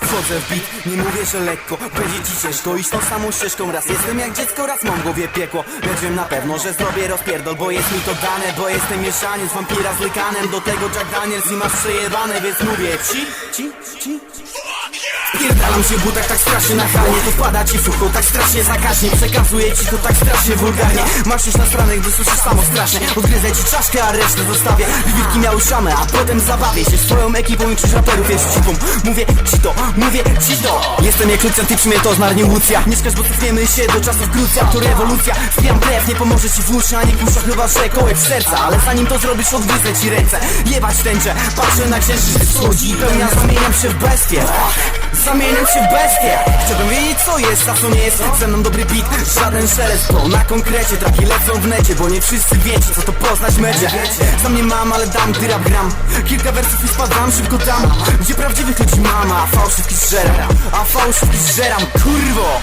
Wchodzę w bit, nie mówię, że lekko Będzie ci ciężko iść tą samą ścieżką Raz. Jestem jak dziecko, raz mam głowie piekło. Lecz wiem na pewno, że zrobię rozpierdol Bo jest mi to dane, bo jestem mieszaniec Wampira z lykanem, do tego Jack Daniels I masz przejebane, więc mówię ci, ci, ci Pierdalam się w butach tak strasznie nachalnie To wpada ci w ucho tak strasznie zakaźnie. Przekazuję ci to tak strasznie wulgarnie. Masz już na stronę, gdy słyszysz samo strasznie. Odgryzę ci czaszkę, a resztę zostawię. Wilki miały szamę, a potem zabawię się Swoją ekipą i czyś raperów jest cipą Mówię ci to, mówię ci to. Jestem jak Lucian, ty przyjmie to zmarnie łucja Nie szkasz, bo cofniemy się do czasów Grucja To rewolucja, zbijam krew, nie pomoże ci w uszy Ani kusza chyba, że kołek serca. Ale zanim to zrobisz, odgryzę ci ręce. Jebać tęczę, patrzę na księżyc wschodzi I pełnia zamieniam się w bestię Zamieniam się w bestię. Chciałbym wiedzieć co jest, a co nie jest Ze dobry beat, żaden szelest Bo na konkrecie traki lecą w necie Bo nie wszyscy wiecie co to poznać medzie Za mnie mam, ale dam, gdy rap gram. Kilka wersów i spadam, szybko tam. Gdzie prawdziwych ludzi mama, a fałszywki zżeram. A fałszywki zżeram, kurwo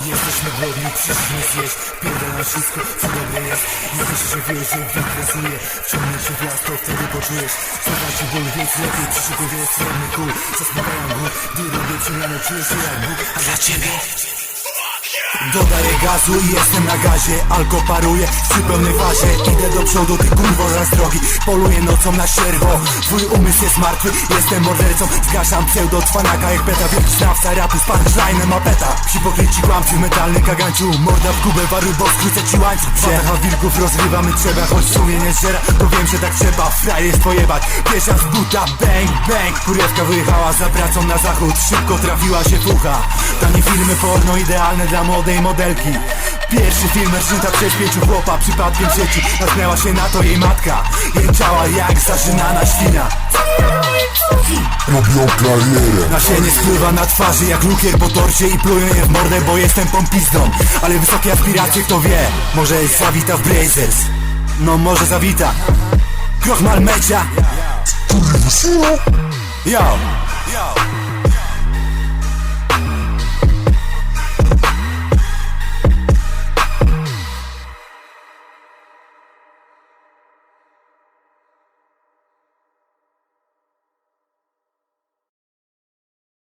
Jesteśmy głodni, przyszliśmy zjeść. Pierdalam wszystko, co dobre jest. Myślisz, że wiesz, że wykresuje Wciągnie cię w las, to wtedy poczujesz. Zadra ci ból, więc lepiej przyszykuj wiele stronny kul. Zasmagają głód, gdy robię przemianę Czujesz się jak Bóg, a dla ciebie Dodaję gazu i jestem na gazie. Alko paruje przy pełnej fazie Idę do przodu, ty kurwo raz drogi Poluję nocą na sierwo. Twój umysł jest martwy, jestem mordercą. Zgaszam pseudo cwanaka jak beta Wielki znawca rapu z punchline'em mapeta Hipokryci kłamcy, metalny kaganciu. Morda w kubę, waru, bo skrócę ci łańcuch. Przechał wilków rozrywamy trzeba Choć w sumie nie zżera, to wiem, że tak trzeba Frajer jest pojebać, pierwsza z buta Bang, bang, kurewka wyjechała za pracą na zachód. Szybko trafiła się fucha. Tanie filmy porno idealne dla młodej modelki. Pierwszy film rżnięta przez pięciu chłopa Przypadkiem w sieci. Natknęła się na to jej matka. Jęczała jak zażynana świna robią karierę. Nasienie spływa na twarzy jak lukier po torcie I pluję je w mordę, bo jestem pompizdą. Ale wysokie aspiracje kto wie Może zawita w Blazers. No może zawita. Krochmal mecia Yo